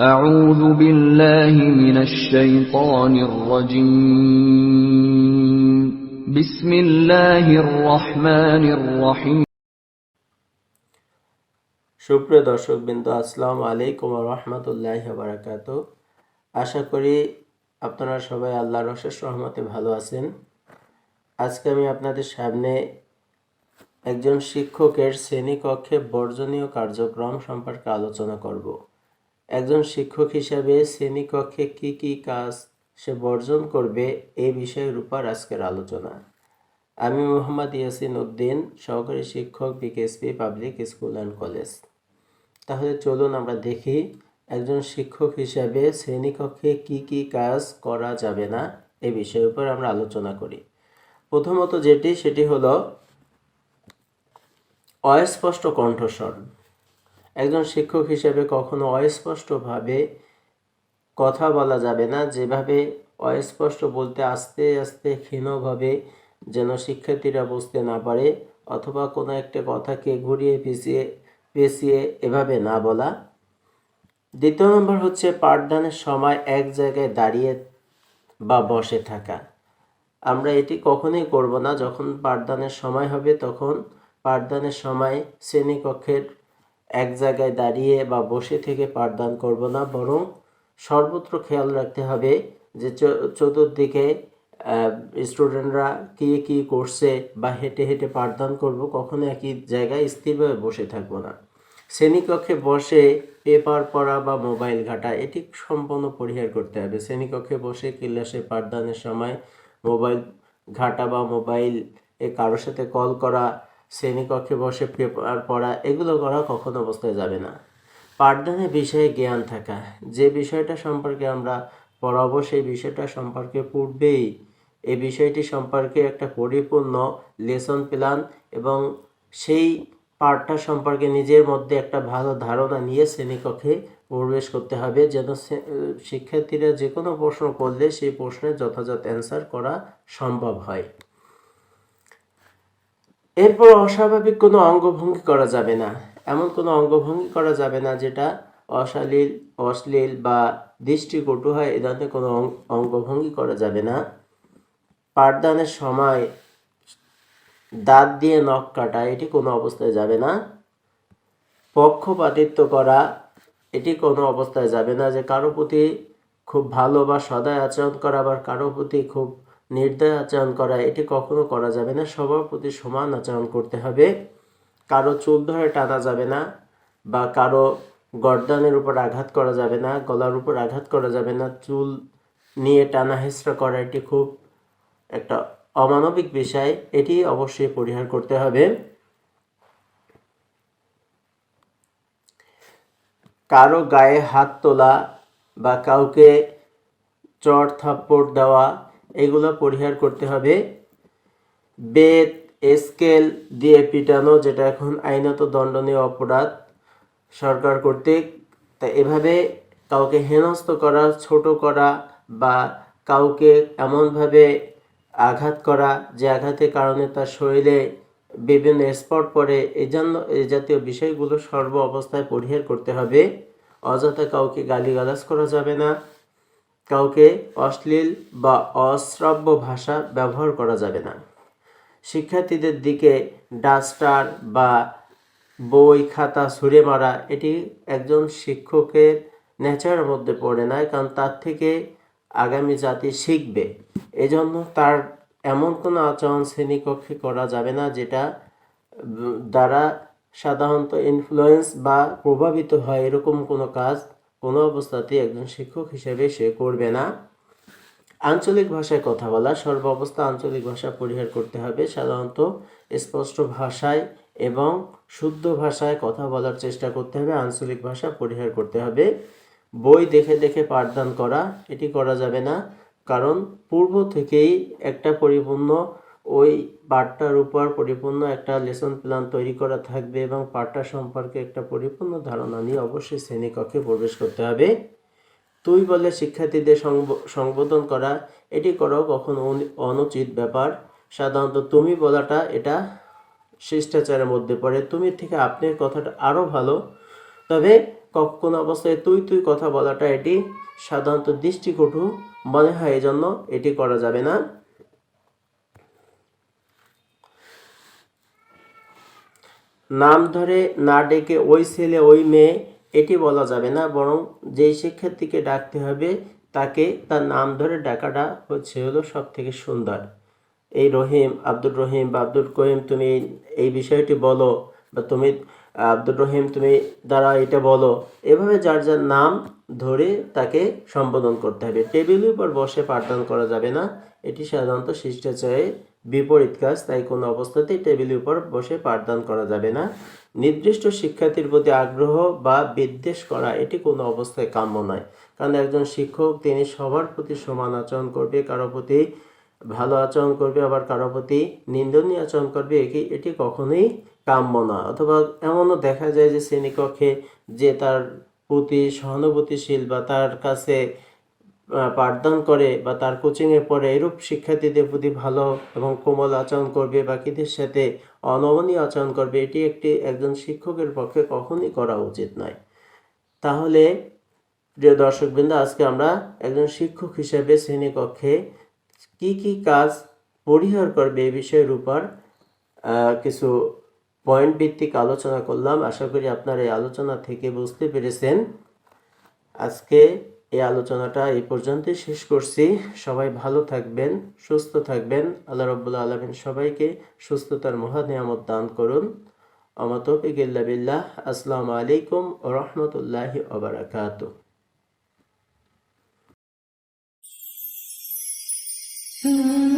أعوذ بالله من الشيطان الرجيم بسم الله الرحمن الرحيم সুপ্রিয় দর্শক বিন্দু আসসালামু আলাইকুম রহমতুল্লাহ বারাকাত আশা করি আপনারা সবাই আল্লাহর অশেষ রহমতে ভালো আছেন আজকে আমি আপনাদের সামনে একজন শিক্ষকের শ্রেণীকক্ষে বর্জনীয় কার্যক্রম সম্পর্কে আলোচনা করব একজন শিক্ষক হিসাবে শ্রেণীকক্ষে কি কি কাজ সে বর্জন করবে এই বিষয়ের উপর আজকের আলোচনা। আমি মোহাম্মদ ইয়াসিন উদ্দিন, সহকারী শিক্ষক, BKSP public school and college. তাহলে চলুন আমরা দেখি একজন শিক্ষক হিসাবে শ্রেণীকক্ষে কি কি কাজ করা যাবে না এ বিষয়ের উপর আমরা আলোচনা করি। প্রথমত যেটি, সেটি হলো অস্পষ্ট কণ্ঠস্বর। একজন শিক্ষক হিসেবে কখনো অস্পষ্টভাবে কথা বলা যাবে না, যেভাবে অস্পষ্ট বলতে আস্তে আস্তে ক্ষীণভাবে যেন শিক্ষার্থীরা বুঝতে না পারে, অথবা কোনো একটা কথাকে ঘুরিয়ে পিছিয়ে, পেঁচিয়ে এভাবে না বলা। দ্বিতীয় নম্বর হচ্ছে পাঠদানের সময় এক জায়গায় দাঁড়িয়ে বা বসে থাকা। আমরা এটি কখনোই করব না, যখন পাঠদানের সময় হবে তখন পাঠদানের সময় শ্রেণীকক্ষের এক জায়গায় দাঁড়িয়ে বা বসে থেকে পাঠদান করব না, বরং সর্বত্র খেয়াল রাখতে হবে যে চতুর্দিকে স্টুডেন্টরা কি কি করছে বা হেঁটে হেঁটে পাঠদান করব, কখনো একই জায়গায় স্থিরভাবে বসে থাকব না। শ্রেণীকক্ষে বসে পেপার পড়া বা মোবাইল ঘাটা এটি সম্পূর্ণ পরিহার করতে হবে। শ্রেণীকক্ষে বসে ক্লাসে পাঠদানের সময় মোবাইল ঘাটা বা মোবাইল এ কারোর সাথে কল করা শ্রেণীকক্ষে বসে পেপার পড়া, এগুলো করা কখনো অবস্থায় যাবে না। পাঠদানের বিষয়ে জ্ঞান থাকা। যে বিষয়টা সম্পর্কে আমরা পড়াবো, সেই বিষয়টা সম্পর্কে পূর্বেই এই বিষয়টি সম্পর্কে একটা পরিপূর্ণ লেসন প্ল্যান এবং সেই পাঠটা সম্পর্কে নিজের মধ্যে একটা ভালো ধারণা নিয়ে শ্রেণীকক্ষে প্রবেশ করতে হবে যেন শিক্ষার্থীরা যে কোনো প্রশ্ন করলে সেই প্রশ্নের যথাযথ অ্যান্সার করা সম্ভব হয়। এরপর অস্বাভাবিক কোনো অঙ্গভঙ্গি করা যাবে না। এমন কোনো অঙ্গভঙ্গি করা যাবে না যেটা অশালীল, অশ্লীল বা দৃষ্টিকটু হয়, এ ধরনের কোনো অঙ্গভঙ্গি করা যাবে না। পাঠদানের সময় দাঁত দিয়ে নখ কাটা, এটি কোনো অবস্থায় যাবে না। পক্ষপাতিত্ব করা, এটি কোনো অবস্থায় যাবে না যে কারও প্রতি খুব ভালো বা সদায় আচরণ করা বা কারও প্রতি খুব নির্দয় আচরণ করা, এটি কখনো করা যাবে না। সবার প্রতি সমান আচরণ করতে হবে। কারও চুল ধরে টানা যাবে না বা কারও গর্দানের উপর আঘাত করা যাবে না, গলার উপর আঘাত করা যাবে না। চুল নিয়ে টানা হেঁচড়া করা, এটি খুব একটা অমানবিক বিষয়। এটি অবশ্যই পরিহার করতে হবে। কারও গায়ে হাত তোলা বা কাউকে চট থাপ্পড় দেওয়া এগুলো পরিহার করতে হবে। বেত স্কেল দিয়ে পিটানো, যেটা এখন আইনত দণ্ডনীয় অপরাধ সরকার কর্তৃক। তা এভাবে কাউকে হেনস্থ করা, ছোট করা বা কাউকে এমনভাবে আঘাত করা, যে আঘাতের কারণে তার শরীরে বিভিন্ন স্পট পড়ে এই জন্য এই জাতীয় বিষয়গুলো সর্ব অবস্থায় পরিহার করতে হবে। অযথা কাউকে গালিগালাজ করা যাবে না। কাউকে অশ্লীল বা অশ্রাব্য ভাষা ব্যবহার করা যাবে না। শিক্ষার্থীদের দিকে ডাস্টার বা বই, খাতা ছুঁড়ে মারা, এটি একজন শিক্ষকের নেচারের মধ্যে পড়ে না, কারণ তার থেকে আগামী জাতি শিখবে। এজন্য তার এমন কোনো আচরণ শ্রেণীকক্ষে করা যাবে না, যেটা দ্বারা সাধারণত ইনফ্লুয়েন্স বা প্রভাবিত হয়, এরকম কোনো কাজ কোনো অবস্থাতেই একজন শিক্ষক হিসেবে সে করবে না। আঞ্চলিক ভাষায় কথা বলা সর্বাবস্থা আঞ্চলিক ভাষা পরিহার করতে হবে। সাধারণত স্পষ্ট ভাষায় এবং শুদ্ধ ভাষায় কথা বলার চেষ্টা করতে হবে। আঞ্চলিক ভাষা পরিহার করতে হবে। বই দেখে দেখে পাঠদান করা, এটি করা যাবে না। কারণ পূর্ব থেকেই একটা পরিপূর্ণ ওই পাঠটার উপর পরিপূর্ণ একটা লেসন প্ল্যান তৈরি করা থাকবে এবং পাঠটা সম্পর্কে একটা পরিপূর্ণ ধারণা নিয়ে অবশ্যই শ্রেণীকক্ষে প্রবেশ করতে হবে। তুই বলে শিক্ষার্থীদের সংব- সংবোধন করা, এটি করাও কখনো অনু- অনুচিত ব্যাপার। সাধারণত তুমি বলাটা এটা শিষ্টাচারের মধ্যে পড়ে। তুমি থেকে আপনার কথাটা আরও ভালো। তবে কখনো অবস্থায় তুই তুই কথা বলাটা এটি সাধারণত দৃষ্টিকটু মনে হয় এজন্য এটি করা যাবে না। নাম ধরে না ডেকে ওই ছেলে, ওই মেয়ে, এটি বলা যাবে না, বরং যেই শিক্ষার্থীকে ডাকতে হবে, তাকে তার নাম ধরে ডাকাটা হচ্ছে হলো সব থেকে সুন্দর। এই রহিম, আব্দুর রহিম বা আব্দুল করিম, তুমি এই বিষয়টি বলো, বা তুমি, আব্দুর রহিম, তুমি দ্বারা এটা বলো। এভাবে যার যার নাম ধরে তাকে সম্বোধন করতে হবে। টেবিলের উপর বসে পাঠদান করা যাবে না। এটি সাধারণত শিষ্টাচারে বিপরীত কাজ, তাই কোনো অবস্থাতেই টেবিলের উপর বসে পাঠদান করা যাবে না। নির্দিষ্ট শিক্ষার্থীর প্রতি আগ্রহ বা বিদ্বেষ করা, এটি কোনো অবস্থায় কাম্য নয়। কারণ একজন শিক্ষক, তিনি সবার প্রতি সমান আচরণ করবে, কারও প্রতি ভালো আচরণ করবে, আবার কারও প্রতি নিন্দনীয় আচরণ করবে এটি এটি কখনোই কাম্য না। অথবা এমনও দেখা যায় যে শ্রেণীকক্ষে যে তার প্রতি সহানুভূতিশীল বা তার কাছে পাঠদান করে বা তার কোচিংয়ে পড়ে, এরূপ শিক্ষার্থীদের প্রতি ভালো এবং কোমল আচরণ করবে, বাকিদের সাথে অনমনীয় আচরণ করবে, এটি একটি একজন শিক্ষকের পক্ষে কখনই করা উচিত নয়। তাহলে, প্রিয় দর্শকবৃন্দ, আজকে আমরা একজন শিক্ষক হিসেবে শ্রেণীকক্ষে কি কি কাজ পরিহার করবে এ বিষয়ের উপর কিছু পয়েন্ট ভিত্তিক আলোচনা করলাম। আশা করি আপনারা এই আলোচনা থেকে বুঝতে পেরেছেন। আজকে এই আলোচনাটা এই পর্যন্তই শেষ করছি। সবাই ভালো থাকবেন, সুস্থ থাকবেন। আল্লাহ রব্বুল্লা আলমিন সবাইকে সুস্থতার মহা নিয়ামত দান করুন। আমতফিক বিল্লাহ। আসসালামু আলাইকুম ও রহমতুল্লাহি ওবরাকাতুহ Mm-hmm.